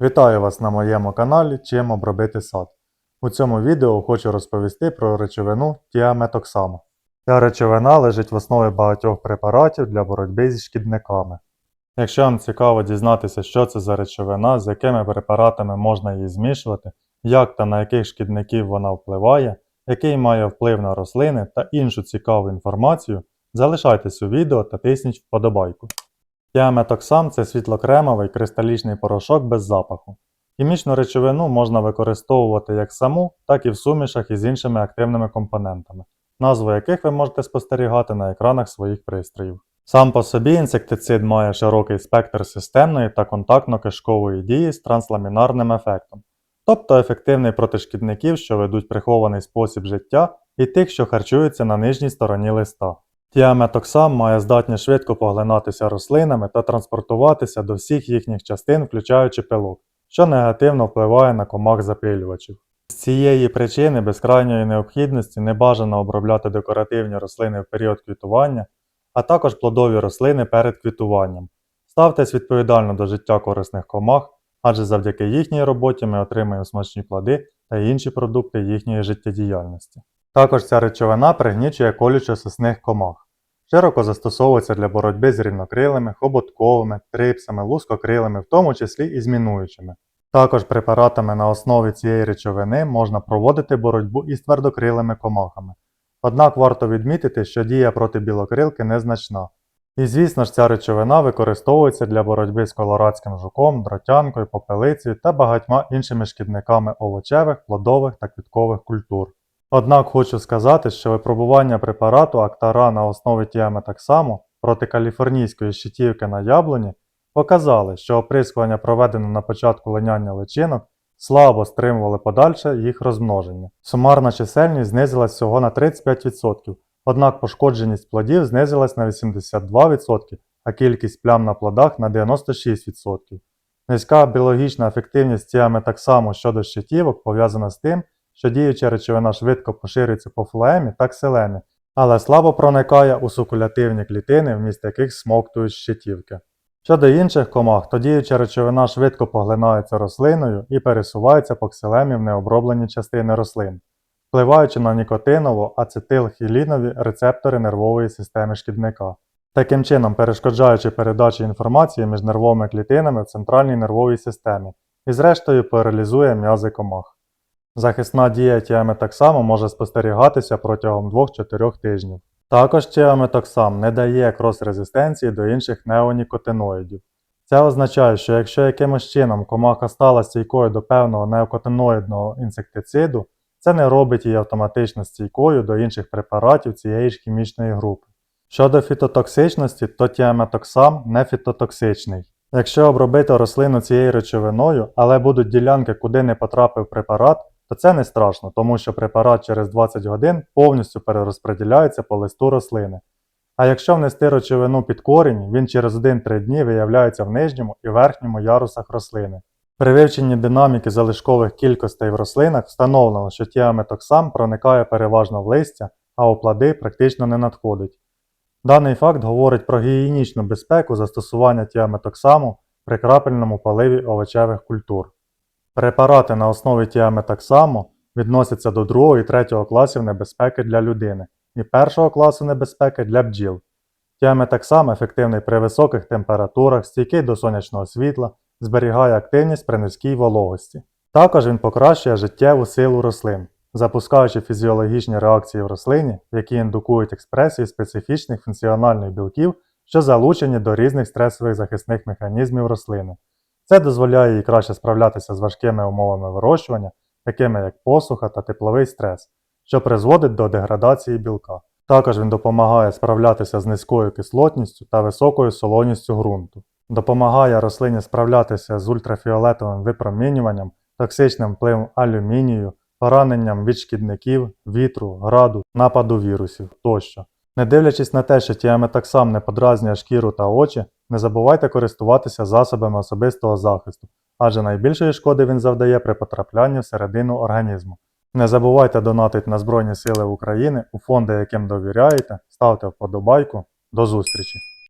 Вітаю вас на моєму каналі Чим обробити сад. У цьому відео хочу розповісти про речовину тіаметоксаму. Ця речовина лежить в основі багатьох препаратів для боротьби зі шкідниками. Якщо вам цікаво дізнатися, що це за речовина, з якими препаратами можна її змішувати, як та на яких шкідників вона впливає, який має вплив на рослини та іншу цікаву інформацію, залишайтесь у відео та тисніть вподобайку. Тіаметоксам це світлокремовий кристалічний порошок без запаху. Хімічну речовину можна використовувати як саму, так і в сумішах із іншими активними компонентами, назву яких ви можете спостерігати на екранах своїх пристроїв. Сам по собі інсектицид має широкий спектр системної та контактно-кишкової дії з трансламінарним ефектом, тобто ефективний проти шкідників, що ведуть прихований спосіб життя, і тих, що харчуються на нижній стороні листа. Тіаметоксам має здатність швидко поглинатися рослинами та транспортуватися до всіх їхніх частин, включаючи пилок, що негативно впливає на комах запилювачів. З цієї причини без крайньої необхідності не бажано обробляти декоративні рослини в період квітування, а також плодові рослини перед квітуванням. Ставтесь відповідально до життя корисних комах, адже завдяки їхній роботі ми отримаємо смачні плоди та інші продукти їхньої життєдіяльності. Також ця речовина пригнічує колючо-сосних комах. Широко застосовується для боротьби з рівнокрилими, хоботковими, трипсами, лускокрилими, в тому числі і змінуючими. Також препаратами на основі цієї речовини можна проводити боротьбу із твердокрилими комахами. Однак варто відмітити, що дія проти білокрилки незначна. І звісно ж ця речовина використовується для боротьби з колорадським жуком, дротянкою, попелицею та багатьма іншими шкідниками овочевих, плодових та квіткових культур. Однак хочу сказати, що випробування препарату Актара на основі тіаметоксаму проти каліфорнійської щитівки на яблуні показали, що оприскування, проведене на початку линяння личинок, слабо стримували подальше їх розмноження. Сумарна чисельність знизилась всього на 35%, однак пошкодженість плодів знизилась на 82%, а кількість плям на плодах на 96%. Низька біологічна ефективність тіаметоксаму щодо щитівок пов'язана з тим, що діюча речовина швидко поширюється по флоемі та ксилемі, але слабо проникає у сукулятивні клітини, вміст яких смоктують щитівки. Щодо інших комах, то діюча речовина швидко поглинається рослиною і пересувається по ксилемі в необроблені частини рослин, впливаючи на нікотиново-ацетилхілінові рецептори нервової системи шкідника, таким чином перешкоджаючи передачі інформації між нервовими клітинами в центральній нервовій системі і зрештою паралізує м'язи комах. Захисна дія тіаметоксаму може спостерігатися протягом 2-4 тижнів. Також тіаметоксам не дає крос-резистенції до інших неонікотиноїдів. Це означає, що якщо якимось чином комаха стала стійкою до певного неокотиноїдного інсектициду, це не робить її автоматично стійкою до інших препаратів цієї ж хімічної групи. Щодо фітотоксичності, то тіаметоксам не фітотоксичний. Якщо обробити рослину цією речовиною, але будуть ділянки, куди не потрапив препарат, то це не страшно, тому що препарат через 20 годин повністю перерозподіляється по листу рослини. А якщо внести речовину під корінь, він через 1-3 дні виявляється в нижньому і верхньому ярусах рослини. При вивченні динаміки залишкових кількостей в рослинах встановлено, що тіаметоксам проникає переважно в листя, а у плоди практично не надходить. Даний факт говорить про гігієнічну безпеку застосування тіаметоксаму при крапельному поливі овочевих культур. Препарати на основі тіаметоксаму відносяться до 2 і 3 класів небезпеки для людини і 1 класу небезпеки для бджіл. Тіаметоксам ефективний при високих температурах, стійкий до сонячного світла, зберігає активність при низькій вологості. Також він покращує життєву силу рослин, запускаючи фізіологічні реакції в рослині, які індукують експресію специфічних функціональних білків, що залучені до різних стресових захисних механізмів рослини. Це дозволяє їй краще справлятися з важкими умовами вирощування, такими як посуха та тепловий стрес, що призводить до деградації білка. Також він допомагає справлятися з низькою кислотністю та високою солоністю ґрунту, допомагає рослині справлятися з ультрафіолетовим випромінюванням, токсичним впливом алюмінію, пораненням від шкідників, вітру, граду, нападу вірусів тощо. Не дивлячись на те, що тіаметоксам не подразнює шкіру та очі, не забувайте користуватися засобами особистого захисту, адже найбільшої шкоди він завдає при потраплянні всередину організму. Не забувайте донатити на Збройні Сили України у фонди, яким довіряєте, ставте вподобайку. До зустрічі!